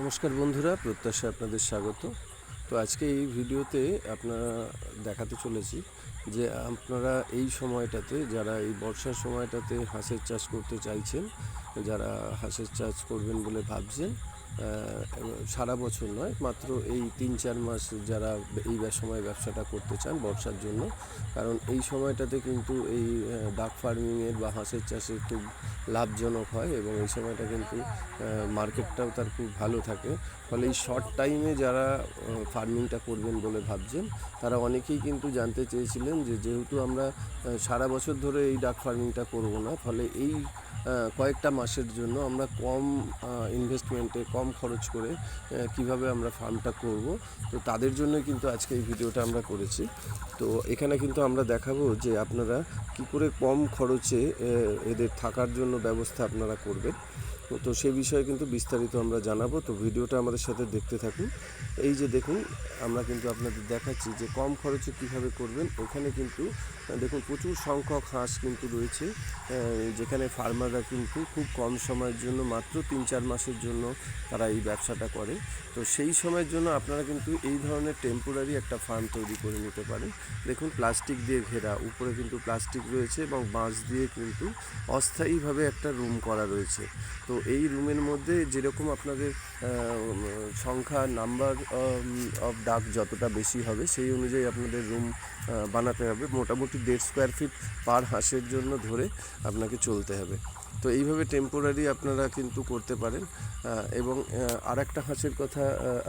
নমস্কার বন্ধুরা প্রত্যাশা আপনাদের স্বাগত। তো আজকে এই ভিডিওতে আপনারা দেখাতে চলেছি যে আপনারা এই সময়টাতে, যারা এই বর্ষার সময়টাতে হাঁসের চাষ করতে চাইছেন, যারা হাঁসের চাষ করবেন বলে ভাবছেন সারা বছর নয়, মাত্র এই তিন চার মাস যারা এই সময় ব্যবসাটা করতে চান বর্ষার জন্য। কারণ এই সময়টাতে কিন্তু এই ডাক ফার্মিংয়ের বা হাঁসের চাষে খুব লাভজনক হয় এবং এই সময়টা কিন্তু মার্কেটটাও তার খুব ভালো থাকে। ফলে এই শর্ট টাইমে যারা ফার্মিংটা করবেন বলে ভাবছেন, তারা অনেকেই কিন্তু জানতে চেয়েছিলেন যে যেহেতু আমরা সারা বছর ধরে এই ডাক ফার্মিংটা করব না, ফলে এই কয়েকটা মাসের জন্য আমরা কম ইনভেস্টমেন্টে কম খরচ করে কীভাবে আমরা ফার্মটা করব, তো তাদের জন্য কিন্তু আজকে এই ভিডিওটা আমরা করেছি। তো এখানে কিন্তু আমরা দেখাবো যে আপনারা কি করে কম খরচে এদের থাকার জন্য ব্যবস্থা আপনারা করবেন। তো- সে বিষয়ে কিন্তু বিস্তারিত আমরা জানাব। তো ভিডিওটা আমাদের সাথে দেখতে থাকুন। এই যে দেখুন, আমরা কিন্তু আপনাদের দেখাচ্ছি যে কম খরচে কীভাবে করবেন। এখানে কিন্তু দেখুন, প্রচুর সংখ্যক হাঁস কিন্তু রয়েছে যেখানে ফার্মাররা কিন্তু খুব কম সময়ের জন্য, মাত্র তিন চার মাসের জন্য তারা এই ব্যবসাটা করে। তো সেই সময়ের জন্য আপনারা কিন্তু এই ধরনের টেম্পোরারি একটা ফার্ম তৈরি করে নিতে পারেন। দেখুন প্লাস্টিক দিয়ে ঘেরা, উপরে কিন্তু প্লাস্টিক রয়েছে এবং বাঁশ দিয়ে কিন্তু অস্থায়ীভাবে একটা রুম করা রয়েছে। তো এই রুমের মধ্যে যেরকম আপনাদের সংখ্যা নাম্বার অফ ডাক যতটা বেশি হবে, সেই অনুযায়ী আপনাদের রুম বানাতে হবে। মোটামুটি দেড় স্কোয়ার ফিট পার হাঁসের জন্য ধরে আপনাকে চলতে হবে। তো এইভাবে টেম্পোরারি আপনারা কিন্তু করতে পারেন। এবং আর একটা হাঁসের কথা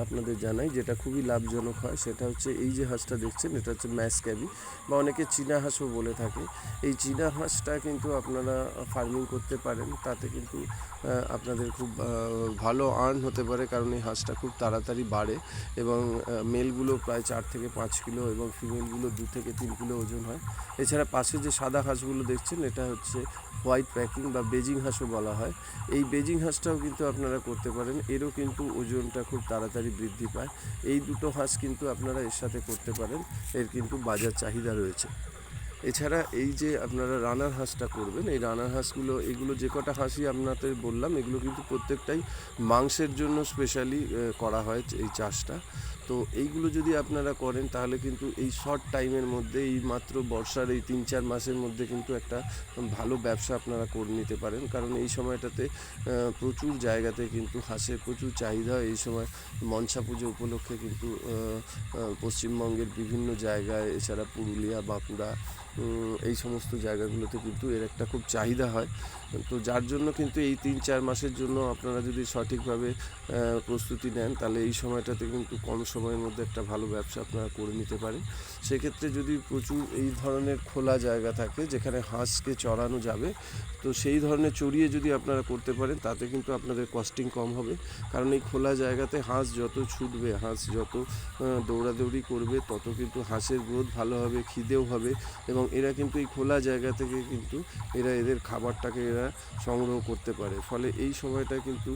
আপনাদের জানাই, যেটা খুবই লাভজনক হয়, সেটা হচ্ছে এই যে হাঁসটা দেখছেন, এটা হচ্ছে ম্যাস ক্যাবি বা অনেকে চীনা হাঁসও বলে থাকে। এই চীনা হাঁসটা কিন্তু আপনারা ফার্মিং করতে পারেন, তাতে কিন্তু আপনাদের খুব ভালো আর্ন হতে পারে, কারণ এই হাঁসটা খুব তাড়াতাড়ি বাড়ে এবং মেলগুলো প্রায় চার থেকে পাঁচ কিলো এবং ফিমেলগুলো দু থেকে তিন কিলো ওজন হয়। এছাড়া পাশে যে সাদা হাঁসগুলো দেখছেন, এটা হচ্ছে হোয়াইট প্যাকিং বা বেজিং হাঁসও বলা হয়। এই বেজিং হাঁসটাও কিন্তু আপনারা করতে পারেন। এরও কিন্তু ওজনটা খুব তাড়াতাড়ি বৃদ্ধি পায়। এই দুটো হাঁস কিন্তু আপনারা এর সাথে করতে পারেন। এর কিন্তু বাজার চাহিদা রয়েছে। এছাড়া এই যে আপনারা রানার হাঁসটা করবেন, এই রানার হাঁসগুলো, এগুলো যে কটা হাঁসই আপনাদের বললাম, এগুলো কিন্তু প্রত্যেকটাই মাংসের জন্য স্পেশালি করা হয় এই চাষটা। তো এইগুলো যদি আপনারা করেন, তাহলে কিন্তু এই শর্ট টাইমের মধ্যে, এই মাত্র বর্ষার এই তিন চার মাসের মধ্যে কিন্তু একটা ভালো ব্যবসা আপনারা করে নিতে পারেন। কারণ এই সময়টাতে প্রচুর জায়গাতে কিন্তু হাঁসের প্রচুর চাহিদা। এই সময় মনসা পুজো উপলক্ষে কিন্তু পশ্চিমবঙ্গের বিভিন্ন জায়গায়, এছাড়া পুরুলিয়া, বাঁকুড়া এই সমস্ত জায়গাগুলোতে কিন্তু এর একটা খুব চাহিদা হয়। তো যার জন্য কিন্তু এই তিন চার মাসের জন্য আপনারা যদি সঠিকভাবে প্রস্তুতি নেন, তাহলে এই সময়টাতে কিন্তু কম সময়ের মধ্যে একটা ভালো ব্যবসা আপনারা করে নিতে পারেন। সেক্ষেত্রে যদি প্রচুর এই ধরনের খোলা জায়গা থাকে, যেখানে হাঁসকে চড়ানো যাবে, তো সেই ধরনের চড়িয়ে যদি আপনারা করতে পারেন, তাতে কিন্তু আপনাদের কস্টিং কম হবে। কারণ এই খোলা জায়গাতে হাঁস যত ছুটবে, হাঁস যত দৌড়াদৌড়ি করবে, তত কিন্তু হাঁসের গ্রোথ ভালো হবে, খিদেও হবে এবং এরা কিন্তু এই খোলা জায়গা থেকে কিন্তু এরা এদের খাবারটাকে এরা সংগ্রহ করতে পারে। ফলে এই সময়টা কিন্তু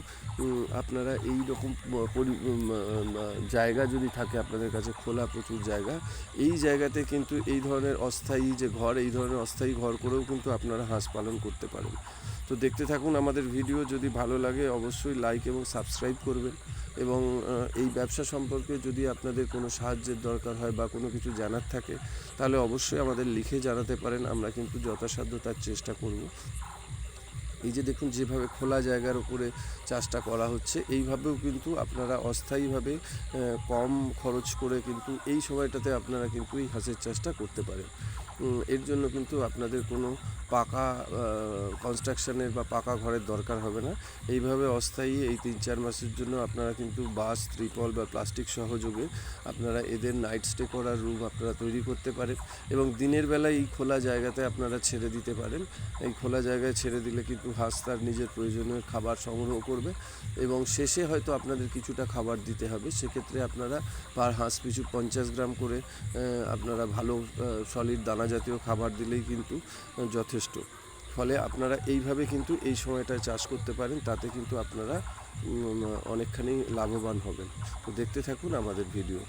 আপনারা এই রকম জায়গা যদি থাকে আপনাদের কাছে খোলা প্রচুর জায়গা। এই জায়গাতে কিন্তু এই ধরনের অস্থায়ী যে ঘর, এই ধরনের অস্থায়ী ঘর করেও কিন্তু আপনারা হাঁস পালন করতে পারেন। তো দেখতে থাকুন আমাদের ভিডিও, যদি ভালো লাগে অবশ্যই লাইক এবং সাবস্ক্রাইব করবেন এবং এই ব্যবসা সম্পর্কে যদি আপনাদের কোনো সাহায্যের দরকার হয় বা কোনো কিছু জানার থাকে, তাহলে অবশ্যই আমাদের লিখে জানাতে পারেন, আমরা কিন্তু যথাসাধ্য তার চেষ্টা করব। এই যে দেখুন যেভাবে খোলা জায়গার উপরে চাষটা করা হচ্ছে, এইভাবেও কিন্তু আপনারা অস্থায়ীভাবে কম খরচ করে কিন্তু এই সময়টাতে আপনারা কিন্তু এই হাঁসের চাষটা করতে পারেন। এর জন্য কিন্তু আপনাদের কোনো পাকা কনস্ট্রাকশনের বা পাকা ঘরের দরকার হবে না। এইভাবে অস্থায়ী এই তিন চার মাসের জন্য আপনারা কিন্তু বাস, ত্রিপল বা প্লাস্টিক সহযোগে আপনারা এদের নাইট স্টে করার রুম আপনারা তৈরি করতে পারেন এবং দিনের বেলায় এই খোলা জায়গাতে আপনারা ছেড়ে দিতে পারেন। এই খোলা জায়গায় ছেড়ে দিলে কিন্তু হাঁস তার নিজের প্রয়োজনীয় খাবার সংগ্রহ করবে এবং শেষে হয়তো আপনাদের কিছুটা খাবার দিতে হবে। সেক্ষেত্রে আপনারা পার হাঁস পিছু পঞ্চাশ গ্রাম করে আপনারা ভালো সলিড দানা জাতীয় খাবার দিলেই কিন্তু যথেষ্ট। ফলে আপনারা এইভাবে কিন্তু এই সময়টায় চাষ করতে পারেন, তাতে কিন্তু আপনারা অনেকখানি লাভবান হবেন। তো দেখতে থাকুন আমাদের ভিডিও।